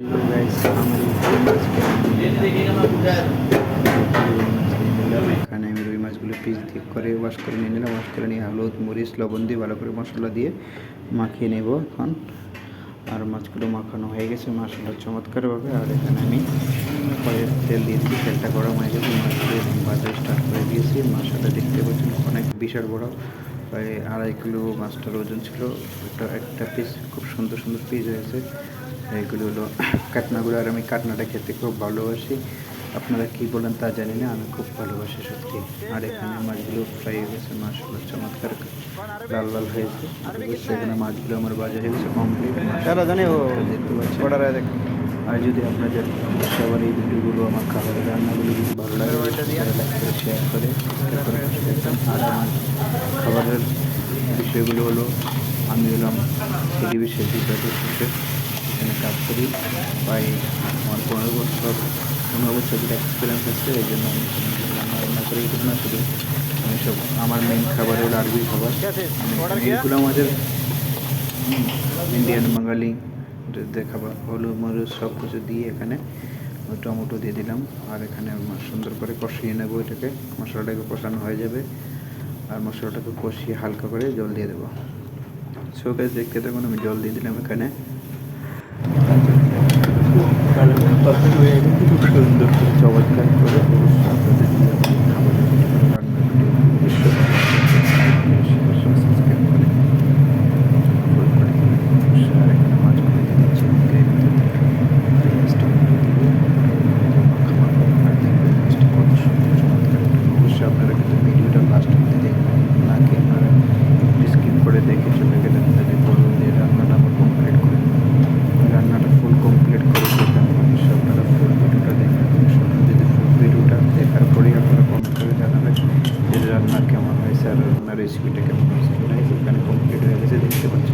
নিলাম এখানে আমি রুই মাছগুলো পিস ঠিক করে ওয়াশ করে নিয়ে নিলাম। ওয়াশ করে নিয়ে হলুদ, মরিচ, লবণ দিয়ে ভালো করে মশলা দিয়ে মাখিয়ে নেব এখন। আর মাছগুলো মাখানো হয়ে গেছে। মাছগুলো চমৎকারভাবে। আর এখানে আমি কড়াইয়ে তেল দিয়েছি। তেলটা গরম হয়ে গেছে। মাছগুলো ভাজা স্টার্ট করে দিয়েছি। মাছটা দেখতে পাচ্ছেন অনেক বিশাল বড়। প্রায় আড়াই কিলো মাছটার ওজন ছিল। একটা একটা পিস খুব সুন্দর সুন্দর পিস হয়েছে। এইগুলো হলো কাটনাগুলো আর আমি কাটনাটা খেতে খুব ভালোবাসি। আপনারা কি বলেন তা জানি না আমি খুব ভালোবাসি সত্যি। আর এখানে মাছগুলো ফ্রাই হয়ে গেছে মাছগুলো চমৎকার লাল লাল হয়েছে। এখানে মাছগুলো আমার বাজা হয়ে গেছে কমপ্লিট জানে ও দেখতে পাচ্ছেন? অর্ডার দেখ আর যদি আপনাদের সবার এই ভিডিওগুলো আমার খাবারের রান্নাগুলো যদি ভালো লাগে লাইক করে শেয়ার করে। আর আমার খাবারের বিষয়গুলো হলো আমি হলাম টেলিভিশন সদস্য এখানে কাজ করি। প্রায় আমার পনেরো বছর পনেরো বছরের এক্সপিরিয়েন্স আছে এই জন্য আমি রান্না বান্না করি কিন্তু না শুধু আমি সব আমার মেন খাবার হলো আরবি খাবার। আমি এইগুলো আমাদের ইন্ডিয়ান বাঙালি দেখাবার হলুদ মরিচ সব কিছু দিয়ে এখানে টমেটো দিয়ে দিলাম। আর এখানে সুন্দর করে কষিয়ে নেব এটাকে। মশলাটাকে কষানো হয়ে যাবে। আর মশলাটাকে কষিয়ে হালকা করে জল দিয়ে দেবো। সো গাছ দেখতে থাকুন আমি জল দিয়ে দিলাম এখানে। খুব সুন্দর করে চমৎকার করে আপনাদের দিয়ে আমি খাবারের রান্নার ভিডিও অবশ্যই সাবস্ক্রাইব করে ফুল করে অবশ্যই আর এখানে মাছগুলো দিয়ে দিচ্ছি গ্রেভিতে পেঁয়াজ টমেটো দিয়ে মাখামাখা আর দেখবেন মাছটা কত সুন্দর চমৎকার অবশ্যই আপনারা কিন্তু ভিডিওটা লাস্ট অব্দি দেখবেন না কি আপনারা স্কিপ করে দেখে চলে গেলেন তাহলে বলব যে রান্নাটা আমার কমপ্লিট করে রান্নাটা ফুল কমপ্লিট করে দিলাম অবশ্যই আপনারা ফুল ভিডিওটা দেখবেন অবশ্যই যদি ফুল ভিডিওটা দেখার পরেই আপনারা কমেন্ট করে জানাবেন যে রান্না কেমন হয়েছে আর রান্নার রেসিপিটা কেমন হয়েছে রাইস সেখানে কমপ্লিট হয়ে গেছে, দেখতে পাচ্ছেন